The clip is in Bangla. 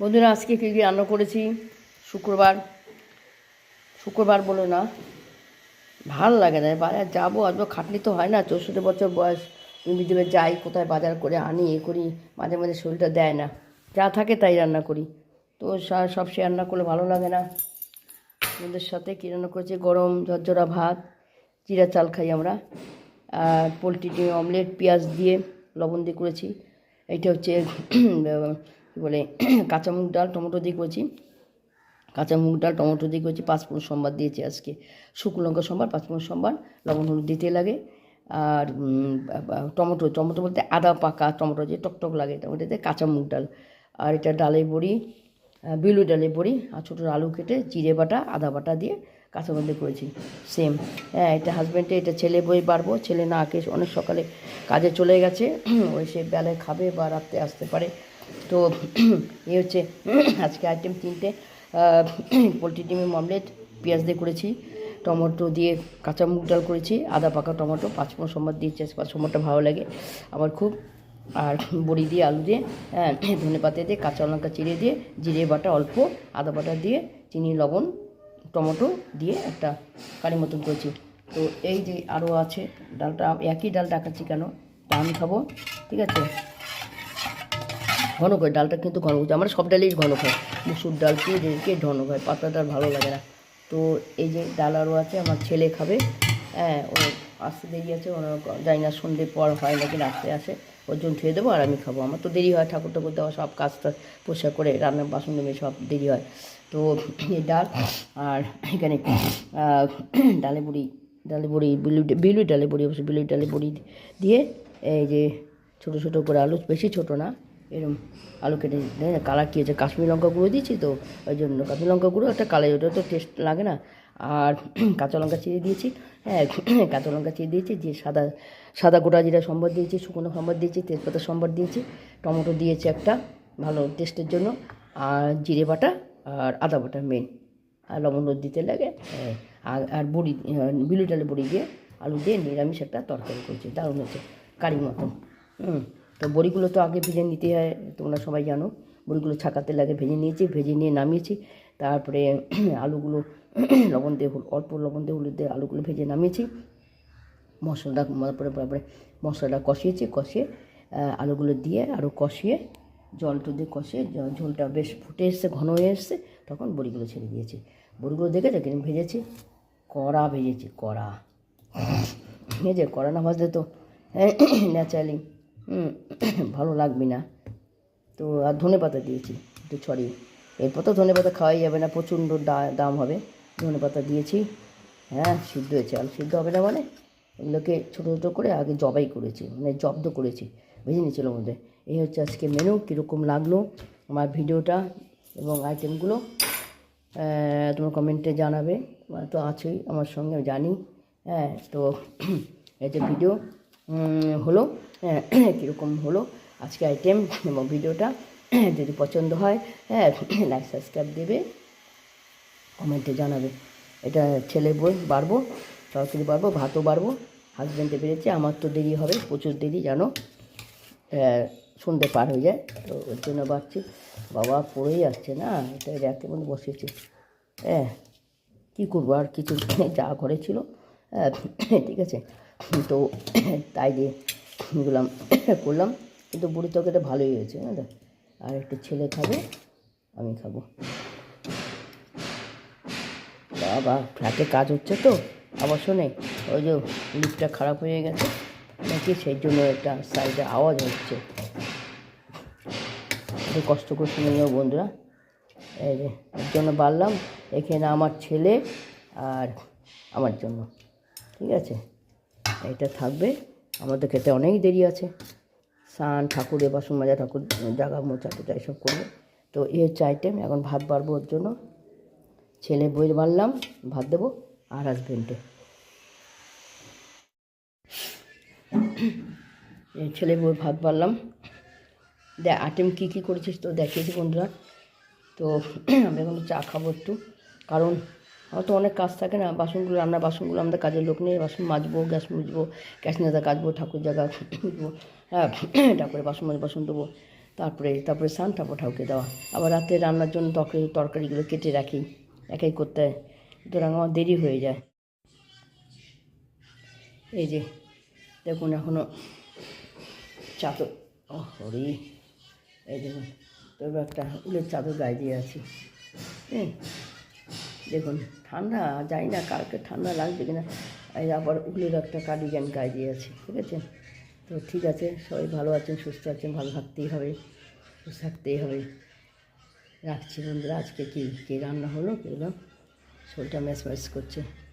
বন্ধুরা, আজকে কী রান্না করেছি? শুক্রবার। শুক্রবার বলে না, ভালো লাগে না। বাজার যাব আসব খাটনি তো হয় না। চৌষট্টি বছর বয়স। ইন্ডিভিজুয়ালে যাই, কোথায় বাজার করে আনি, এ করি, মাঝে মাঝে শরীরটা দেয় না। যা থাকে তাই রান্না করি। তো সব সে রান্না করলে ভালো লাগে না। ওদের সাথে কী রান্না করেছি? গরম ঝরঝরা ভাত, জিরা চাল খাই আমরা। আর পোলট্রি ডিম, অমলেট, পেঁয়াজ দিয়ে লবণ দিয়ে করেছি। এইটা হচ্ছে কী বলে কাঁচা মুগ ডাল, টমেটো দিয়ে করেছি। কাঁচা মুগ ডাল, টমেটো দিয়ে করেছি, পাঁচফোড়ন সম্বার দিয়েছি আজকে। শুকনো লঙ্কা সম্বার, পাঁচফোড়ন সম্বার, লবণ হলুদ দিতে লাগে। আর টমেটো টমেটো বলতে আদা পাকা টমেটো যে টকটক লাগে টমেটোতে কাঁচা মুগ ডাল। আর এটা ডালের বড়ি বিলু ডালের বড়ি, আর ছোটো আলু কেটে জিরে বাটা, আদা বাটা দিয়ে মধ্যে করেছি। সেম হ্যাঁ এটা হাজব্যান্ডে এটা ছেলে বই বাড়বো। ছেলে না আঁকে অনেক সকালে কাজে চলে গেছে। ওই সে বেলায় খাবে বা রাত্রে আসতে পারে। তো এ হচ্ছে আজকে আইটেম তিনটে। পোলট্রি ডিমের মমলেট, পেঁয়াজ দিয়ে করেছি। টমেটো দিয়ে কাঁচা মুগ ডাল করেছি। আদা, পাকা টমেটো পাঁচ পাঁচফোড়ন সম্বার দিয়েছি পাঁচ সম্বারটা ভালো লাগে আমার খুব। আর বড়ি দিয়ে, আলু দিয়ে হ্যাঁ ধনে পাতা দিয়ে, কাঁচা লঙ্কা চিড়ে দিয়ে, জিরে বাটা অল্প, আদা বাটা দিয়ে, চিনি, লবণ টমেটো দিয়ে একটা কারি মতন করেছি। তো এই যে আরও আছে, ডালটা একই ডাল ডাকাচ্ছি কেন? তা আমি খাব, ঠিক আছে? ঘন করে, ডালটা কিন্তু ঘন করছে আমরা সব ডালেই ঘন খাই। মুসুর ডাল কে কে ঘন খায়? পাতলা ডাল ভালো লাগে না। তো এই যে ডাল আরও আছে, আমার ছেলে খাবে। হ্যাঁ ও আসতে দেরি আছে ওনার জানি না সন্ধ্যে পর হয় নাকি রাত্রে আসে। ওর জন্য ধুয়ে দেবো আর আমি খাব। আমার তো দেরি হয় ঠাকুর ঠাকুর দেওয়া সব কাজটা পোষা করে রান্নার বাসন নেমে সব দেরি হয়। তো এই ডাল আর এখানে ডালে বুড়ি ডালে বড়ি বিলু বিলু ডালে বড়ি অবশ্য বিলু ডালে বড়ি দিয়ে এই যে ছোটো ছোটো করে আলু, বেশি ছোটো না এরকম আলু কেটে কালার কী হয়েছে? কাশ্মীর লঙ্কা গুঁড়ো দিয়েছি তো, ওই জন্য কাশ্মীর লঙ্কা গুঁড়ো একটা কালার ওটা তো টেস্ট লাগে না। আর কাঁচা লঙ্কা চিড়ে দিয়েছি। হ্যাঁ কাঁচা লঙ্কা চিড়ে দিয়েছি দিয়ে সাদা সাদা গোটা জিরা সম্বার দিয়েছি শুকনো সম্বার দিয়েছি তেজপাতা সম্বার দিয়েছি টমেটো দিয়েছি একটা ভালো টেস্টের জন্য আর জিরে বাটা আর আদা বাটা মেন আর লবণ হলুদ দিতে লাগে হ্যাঁ, আর আর বড়ি বিলু ডালে বড়ি দিয়ে আলু দিয়ে নিরামিষ একটা তরকারি করেছি দারুণ হচ্ছে কারি মতন। হুম তো বড়িগুলো তো আগে ভেজে নিতে হয় তোমরা সবাই জানো বড়িগুলো ছাকাতে লাগে ভেজে নিয়েছি ভেজে নিয়ে নামিয়েছি তারপরে আলুগুলো লবণ দিয়ে অল্প লবণ দিয়ে হলুদ দিয়ে আলুগুলো ভেজে নামিয়েছি। মশলাটা তারপরে তারপরে মশলাটা কষিয়েছি, কষিয়ে আলুগুলো দিয়ে আরও কষিয়ে, জলটা দিয়ে কষিয়ে ঝোলটা বেশ ফুটে এসছে, ঘন হয়ে এসছে, তখন বড়িগুলো ছেড়ে দিয়েছি। বড়িগুলো দেখেছ কিরম ভেজেছি। কড়া ভেজেছি, কড়া। এই যে কড়া না ভাজলে তো ন্যাচারালি ভালো লাগবে না। তো আর ধনে পাতা দিয়েছি, একটু ছড়িয়ে। এরপর তো ধনে পাতা খাওয়াই যাবে না প্রচণ্ড দাম হবে। ধনে পাতা দিয়েছি। হ্যাঁ সিদ্ধ হয়েছে। আর সিদ্ধ হবে না মানে এগুলোকে ছোটো ছোটো করে আগে জবাই করেছি মানে জব্দ করেছি। ভেজে নিয়েছিল মধ্যে এই হচ্ছে আজকে মেনু কীরকম লাগল আমার ভিডিওটা এবং আইটেমগুলো তোমার কমেন্টে জানাবে। তো আছেই আমার সঙ্গে জানি। হ্যাঁ তো এই যে ভিডিও হলো। হ্যাঁ, কীরকম হলো আজকে আইটেম এবং ভিডিওটা। যদি পছন্দ হয় হ্যাঁ লাইক সাবস্ক্রাইব দেবে। কমেন্টে জানাবে। এটা ছেলে বই বাড়বো তরকারি বাড়বো ভাতও বাড়বো হাজব্যান্ডে বেড়েছে আমার তো দেরি হবে প্রচুর দেরি জানো? সন্ধে পার হয়ে যায় তো ওর জন্য বাড়ছি। বাবা পড়েই আসছে না এটা র্যাকের মধ্যে বসেছে। হ্যাঁ কী করব আর কিছু যা ঘরে ছিল। হ্যাঁ, ঠিক আছে। তো তাই দিয়ে করলাম। কিন্তু বুড়ি তরকারিটা ভালোই হয়েছে বুঝলে আর একটু ছেলে খাবে, আমি খাব। বাবা ফ্ল্যাটে কাজ হচ্ছে তো, আবার শোনে, ওই যে লিফটটা খারাপ হয়ে গেছে, নাকি সেই জন্য একটা সাইডে আওয়াজ হচ্ছে। একটু কষ্ট করে শুনে যাও বন্ধুরা। এই যে, এর জন্য বাড়লাম, এখানে আমার ছেলে আর আমার জন্য। ঠিক আছে? এটা থাকবে, আমাদের খেতে অনেক দেরি আছে। স্নান ঠাকুরের বাসন মাজা ঠাকুর, জাগা, মোচা টোচা এসব করবে। তো এই হচ্ছে আইটেম এখন ভাত বাড়বো ওর জন্য। ছেলে বইয়ের বাড়লাম, ভাত দেবো, আর হাজবেন্ডে ছেলে বই, ভাত বাড়লাম। দেখ আইটেম কী কী করেছিস তো দেখিয়েছি বন্ধুরা। তো আমি এখন চা খাব একটু, কারণ আমার তো অনেক কাজ থাকে না, বাসনগুলো, রান্নার বাসনগুলো আমাদের কাজের লোক নেই বাসন মাজবো, গ্যাস মুজবো গ্যাস নেতা কাচবো ঠাকুর জায়গা মুছবো হ্যাঁ ঠাকুরের বাসন মাজ বাসন দেবো তারপরে তারপরে স্নান তারপর ঠাকুরকে দেওয়া। আবার রাতে রান্নার জন্য তরকারি, তরকারিগুলো কেটে রাখি, একাই করতে হয় সুতরাং আমার দেরি হয়ে যায়। এই যে, দেখুন এখনও চাদর, ও হরি এই দেখুন তবে একটা উলের চাদর গায়ে দিয়ে আছি হ্যাঁ। দেখুন, ঠান্ডা যাই না কালকে ঠান্ডা লাগবে কিনা। এই আবার উলের একটা কার্ডিগান গায়ে দিয়ে আছি, ঠিক আছে? তো ঠিক আছে, সবাই ভালো আছেন, সুস্থ আছেন, ভালো থাকতেই হবে, সুস্থ থাকতেই হবে। রাখছি বন্ধুরা, আজকে কি, কী রান্না হলো? কেগুলো শরীরটা ম্যাচ ম্যাচ করছে।